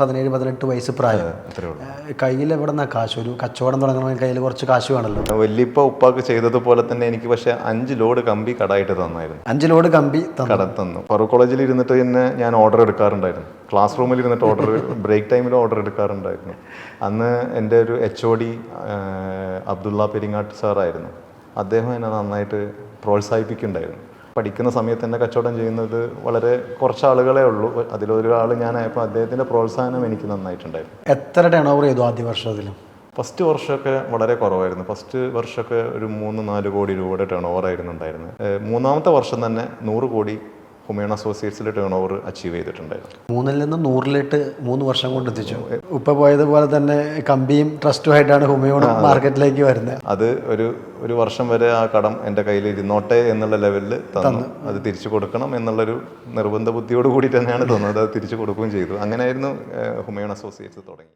പതിനേഴ് പതിനെട്ട് വയസ്സ് പ്രായം. കയ്യിൽ എവിടെ നിന്നാ കാശ്? ഒരു കച്ചവടം തുടങ്ങണമെങ്കിൽ കയ്യിൽ കുറച്ച് കാശ് വേണമല്ലോ. വലിയപ്പ ഉപ്പാക്ക് ചെയ്തതുപോലെ തന്നെ എനിക്ക് പക്ഷെ അഞ്ച് ലോഡ് കമ്പി കടായിട്ട് തന്നായിരുന്നു. അഞ്ച് ലോഡ് കമ്പി കട തന്നു. ഫറൂഖ് കോളേജിൽ ഇരുന്നിട്ട് തന്നെ ഞാൻ ഓർഡർ എടുക്കാറുണ്ടായിരുന്നു. ക്ലാസ് റൂമിൽ ഇരുന്നിട്ട് ഓർഡർ ബ്രേക്ക് ടൈമിൽ ഓർഡർ എടുക്കാറുണ്ടായിരുന്നു. അന്ന് എന്റെ ഒരു H O D Abdulla Peringattu സാറായിരുന്നു അദ്ദേഹം എന്നെ നന്നായിട്ട് പ്രോത്സാഹിപ്പിക്കുന്നുണ്ടായിരുന്നു. പഠിക്കുന്ന സമയത്ത് തന്നെ കച്ചവടം ചെയ്യുന്നത് വളരെ കുറച്ച് ആളുകളെ ഉള്ളൂ. അതിലൊരാൾ ഞാനായപ്പോൾ അദ്ദേഹത്തിന്റെ പ്രോത്സാഹനം എനിക്ക് നന്നായിട്ടുണ്ടായിരുന്നു. എത്ര ടേൺ ഓവർ ചെയ്തു ആദ്യ വർഷത്തിൽ ഫസ്റ്റ് വർഷമൊക്കെ വളരെ കുറവായിരുന്നു. ഫസ്റ്റ് വർഷമൊക്കെ ഒരു മൂന്ന് നാല് കോടി രൂപയുടെ ടേൺ ഓവർ ആയിരുന്നു ഉണ്ടായിരുന്നത് മൂന്നാമത്തെ വർഷം തന്നെ നൂറ് കോടി ഹുമയൂൺ അസോസിയേറ്റ്സിൽ ടേൺ ഓവർ അച്ചീവ് ചെയ്തിട്ടുണ്ടായിരുന്നു. മൂന്നിൽ നിന്ന് നൂറിലിട്ട് മൂന്ന് വർഷം കൊണ്ട് എത്തിച്ചു. ഉപ്പ പോയതുപോലെ തന്നെ കമ്പിയും ട്രസ്റ്റുമായിട്ടാണ് ഹുമയോൺ മാർക്കറ്റിലേക്ക് വരുന്നത്. അത് ഒരു ഒരു വർഷം വരെ ആ കടം എന്റെ കയ്യിൽ ഇരുന്നോട്ടെ എന്നുള്ള ലെവലിൽ തന്നു. അത് തിരിച്ചു കൊടുക്കണം എന്നുള്ളൊരു നിർബന്ധ ബുദ്ധിയോട് കൂടി തന്നെയാണ് തോന്നുന്നത് അത് തിരിച്ചു കൊടുക്കുകയും ചെയ്തു. അങ്ങനെയായിരുന്നു ഹുമയോൺ അസോസിയേറ്റ്സ് തുടങ്ങി